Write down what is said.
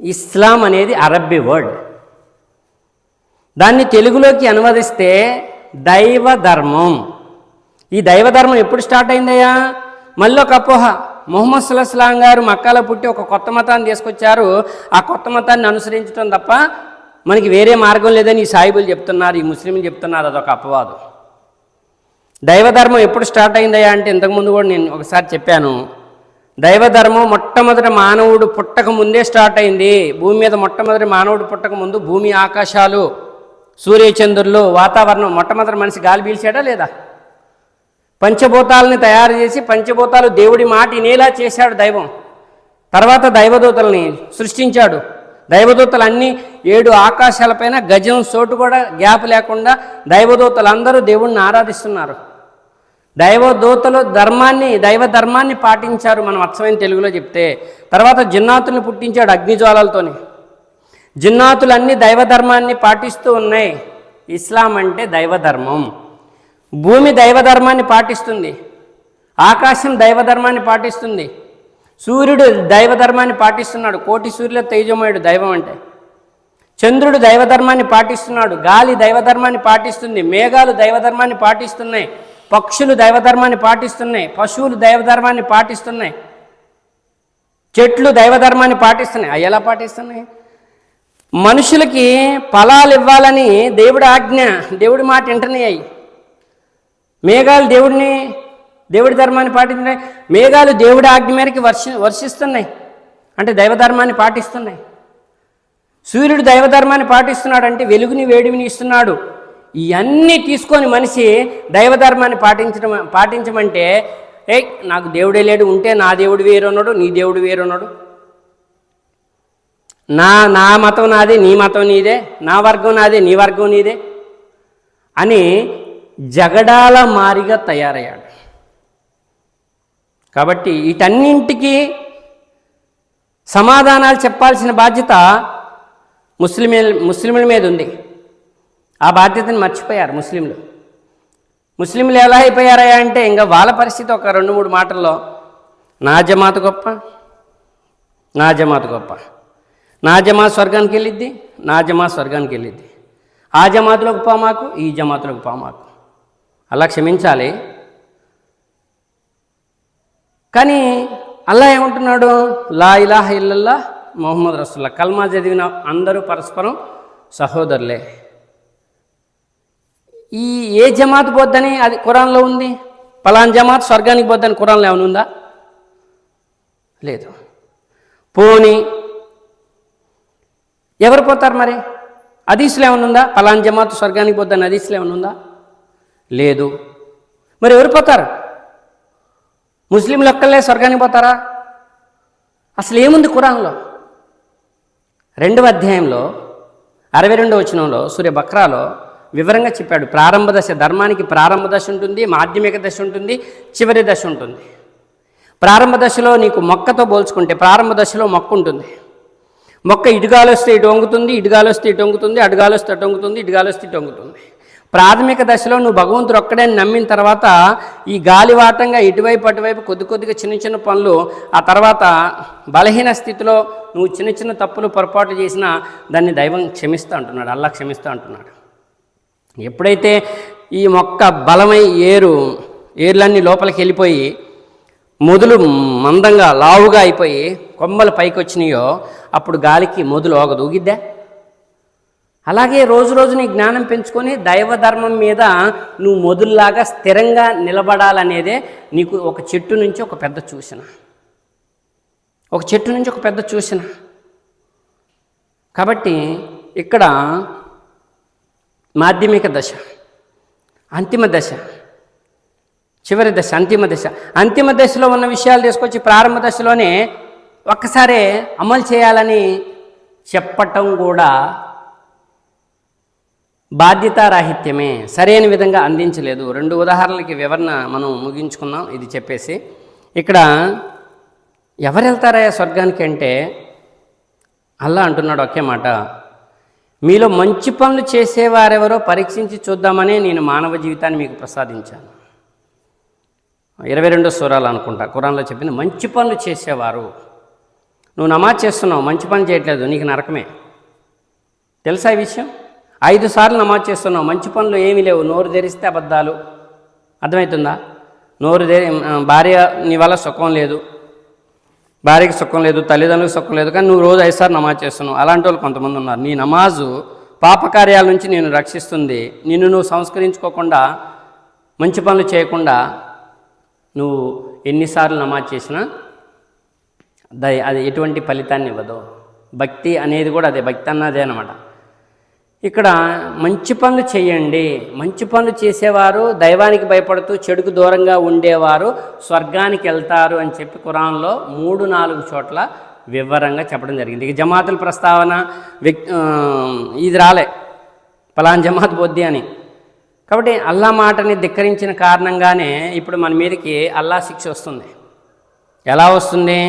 ఇస్లాం అనేది అరబ్బీ వర్డ్. దాన్ని తెలుగులోకి అనువదిస్తే దైవ ధర్మం ఈ దైవ ధర్మం ఎప్పుడు స్టార్ట్ అయిందయ్యా? మళ్ళీ ఒక అపోహ. మొహమ్మద్ సుల్లాహం గారు మక్కాలో పుట్టి ఒక కొత్త మతాన్ని తీసుకొచ్చారు. ఆ కొత్త మతాన్ని అనుసరించడం తప్ప మనకి వేరే మార్గం లేదని ఈ సాయిబులు చెప్తున్నారు ఈ ముస్లింలు చెప్తున్నారు. అదొక అపవాదం. దైవధర్మం ఎప్పుడు స్టార్ట్ అయిందయ్యా అంటే ఇంతకుముందు కూడా నేను ఒకసారి చెప్పాను. దైవధర్మం మొట్టమొదటి మానవుడు పుట్టక ముందే స్టార్ట్ అయింది. భూమి మీద మొట్టమొదటి మానవుడు పుట్టక ముందు భూమి ఆకాశాలు సూర్యచంద్రులు వాతావరణం మొట్టమొదటి మనిషి గాలి పీల్చాడా లేదా? పంచభూతాలని తయారు చేసి పంచభూతాలు దేవుడి మాట వినేలా చేశాడు దైవం. తర్వాత దైవదూతల్ని సృష్టించాడు. దైవదూతలు అన్ని ఏడు ఆకాశాలపైన గజం చోటు కూడా గ్యాప్ లేకుండా దైవదూతలు అందరూ దేవుణ్ణి ఆరాధిస్తున్నారు. దైవదూతలు ధర్మాన్ని దైవ ధర్మాన్ని పాటించారు మనం అచ్చమైన తెలుగులో చెప్తే. తర్వాత జిన్నాతుల్ని పుట్టించాడు అగ్నిజ్వాలలతోని. జిన్నాతులన్నీ దైవ ధర్మాన్ని పాటిస్తూ ఉన్నాయి. ఇస్లాం అంటే దైవ ధర్మం భూమి దైవ ధర్మాన్ని పాటిస్తుంది. ఆకాశం దైవ ధర్మాన్ని పాటిస్తుంది. సూర్యుడు దైవ ధర్మాన్ని పాటిస్తున్నాడు. కోటి సూర్యుల తేజమయుడు దైవం అంటే. చంద్రుడు దైవ ధర్మాన్ని పాటిస్తున్నాడు. గాలి దైవ ధర్మాన్ని పాటిస్తుంది. మేఘాలు దైవ ధర్మాన్ని పాటిస్తున్నాయి. పక్షులు దైవధర్మాన్ని పాటిస్తున్నాయి పశువులు దైవధర్మాన్ని పాటిస్తున్నాయి చెట్లు దైవధర్మాన్ని పాటిస్తున్నాయి. అవి ఎలా పాటిస్తున్నాయి? మనుషులకి ఫలాలు ఇవ్వాలని దేవుడి ఆజ్ఞ దేవుడి మాట వింటున్నాయి మేఘాలు దేవుడిని దేవుడి ధర్మాన్ని పాటిస్తున్నాయి. మేఘాలు దేవుడి ఆజ్ఞ మేరకు వర్షి వర్షిస్తున్నాయి. అంటే దైవధర్మాన్ని పాటిస్తున్నాయి. సూర్యుడు దైవధర్మాన్ని పాటిస్తున్నాడు అంటే వెలుగుని వేడిని ఇస్తున్నాడు. ఇవన్నీ తీసుకొని మనిషి దైవధర్మాన్ని పాటించడం పాటించమంటే ఏ నాకు దేవుడే లేడు ఉంటే నా దేవుడు వేరున్నాడు నీ దేవుడు వేరున్నాడు నా నా మతం నాదే నీ మతం నీదే నా వర్గం నాదే నీ వర్గం నీదే అని జగడాల మారిగా తయారయ్యాడు. కాబట్టి వీటన్నింటికి సమాధానాలు చెప్పాల్సిన బాధ్యత ముస్లిం ముస్లింల మీద ఉంది. ఆ బాధ్యతను మర్చిపోయారు ముస్లింలు. ముస్లింలు ఎలా అయిపోయారా అంటే ఇంకా వాళ్ళ పరిస్థితి ఒక రెండు మూడు మాటల్లో నా జమాత గొప్ప నా జమాత గొప్ప. నా జమాత్ స్వర్గానికి వెళ్ళిద్ది నా జమాత్ స్వర్గానికి వెళ్ళిద్ది. ఆ జమాతులకు పామాకు ఈ జమాతులకు పామాకు అలా క్షమించాలి. కానీ అల్లా ఏమంటున్నాడు? లా ఇలాహ ఇల్లల్లా మొహమ్మద్ రసుల్లా కల్మా చదివిన అందరూ పరస్పరం సహోదరులే. ఈ ఏ జమాత్ పోద్దని అది కురాన్లో ఉంది? పలాన్ జమాత్ స్వర్గానికి పోద్దని కురాన్లో ఏమైనా ఉందా? లేదు. పోని ఎవరు పోతారు మరి? అదీసులు ఏమైనా ఉందా? పలాన్ జమాత్ స్వర్గానికి పోద్దని అదీసులు ఏమైనా ఉందా? లేదు. మరి ఎవరు పోతారు? ముస్లింలు ఒక్కళ్ళే స్వర్గానికి పోతారా? అసలు ఏముంది కురాన్లో? రెండవ అధ్యాయంలో అరవై రెండవ వచనంలో సూర్య బక్రాలో వివరంగా చెప్పాడు. ప్రారంభ దశ ధర్మానికి ప్రారంభ దశ ఉంటుంది మాధ్యమిక దశ ఉంటుంది చివరి దశ ఉంటుంది. ప్రారంభ దశలో నీకు మొక్కతో పోల్చుకుంటే ప్రారంభ దశలో మొక్క ఉంటుంది. మొక్క ఇటుగాలు వస్తే ఇటు వంగుతుంది ఇటుగాలు వస్తే ఇటు వంగుతుంది అటుగాలు వస్తే అటు వంగుతుంది ఇటుగాలు వస్తే ఇటు వంగుతుంది. ప్రాథమిక దశలో నువ్వు భగవంతుడు ఒక్కడే నమ్మిన తర్వాత ఈ గాలివాటంగా ఇటువైపు అటువైపు కొద్ది కొద్దిగా చిన్న చిన్న పనులు ఆ తర్వాత బలహీన స్థితిలో నువ్వు చిన్న చిన్న తప్పులు పొరపాటు చేసినా దాన్ని దైవం క్షమిస్తా అంటున్నాడు అల్లా క్షమిస్తూ అంటున్నాడు. ఎప్పుడైతే ఈ మొక్క బలమై ఏరు ఏర్లన్నీ లోపలికి వెళ్ళిపోయి మొదలు మందంగా లావుగా అయిపోయి కొమ్మలు పైకి వచ్చినాయో అప్పుడు గాలికి మొదలు ఓగదు ఊగిద్దా? అలాగే రోజు రోజు నీ జ్ఞానం పెంచుకొని దైవ ధర్మం మీద నువ్వు మొదలులాగా స్థిరంగా నిలబడాలనేదే నీకు ఒక చెట్టు నుంచి ఒక పెద్ద చూసిన. ఒక చెట్టు నుంచి ఒక పెద్ద చూసిన. కాబట్టి ఇక్కడ మాధ్యమిక దశ అంతిమ దశ చివరి దశ అంతిమ దశ. అంతిమ దశలో ఉన్న విషయాలు తీసుకొచ్చి ప్రారంభ దశలోనే ఒక్కసారే అమలు చేయాలని చెప్పటం కూడా బాధ్యతారాహిత్యమే. సరైన విధంగా అందించలేదు. రెండు ఉదాహరణలకి వివరణ మనం ముగించుకున్నాం ఇది చెప్పేసి ఇక్కడ ఎవరు వెళ్తారా స్వర్గానికి అంటే అల్లా అంటున్నాడు ఒకే మాట. మీలో మంచి పనులు చేసేవారెవరో పరీక్షించి చూద్దామనే నేను మానవ జీవితాన్ని మీకు ప్రసాదించాను. ఇరవై రెండో సూరాలు అనుకుంటా. ఖురాన్లో చెప్పింది మంచి పనులు చేసేవారు. నువ్వు నమాజ్ చేస్తున్నావు మంచి పని చేయట్లేదు నీకు నరకమే. తెలుసా ఈ విషయం? ఐదు సార్లు నమాజ్ చేస్తున్నావు మంచి పనులు ఏమీ లేవు నోరు తెరిస్తే అబద్ధాలు. అర్థమవుతుందా? నోరు తెరి భార్య నీ వల్ల సుఖం లేదు భార్యకి సుఖం లేదు తల్లిదండ్రులకు సుఖం లేదు కానీ నువ్వు రోజు ఐదుసారి నమాజ్ చేస్తున్నావు. అలాంటి వాళ్ళు కొంతమంది ఉన్నారు. నీ నమాజు పాపకార్యాల నుంచి నేను రక్షిస్తుంది. నిన్ను నువ్వు సంస్కరించుకోకుండా మంచి పనులు చేయకుండా నువ్వు ఎన్నిసార్లు నమాజ్ చేసినా దయ అది ఎటువంటి ఫలితాన్ని ఇవ్వదు. భక్తి అనేది కూడా అదే భక్తి అన్నదే అనమాట ఇక్కడ మంచి పనులు చేయండి. మంచి పనులు చేసేవారు దైవానికి భయపడుతూ చెడుకు దూరంగా ఉండేవారు స్వర్గానికి వెళ్తారు అని చెప్పి ఖురాన్లో మూడు నాలుగు చోట్ల వివరంగా చెప్పడం జరిగింది. ఇక జమాతుల ప్రస్తావన వ్యక్తి ఇది రాలే. పలాన్ జమాత్ బొద్ది అని. కాబట్టి అల్లా మాటని ధిక్కరించిన కారణంగానే ఇప్పుడు మన మీదకి అల్లా శిక్ష వస్తుంది. ఎలా వస్తుంది?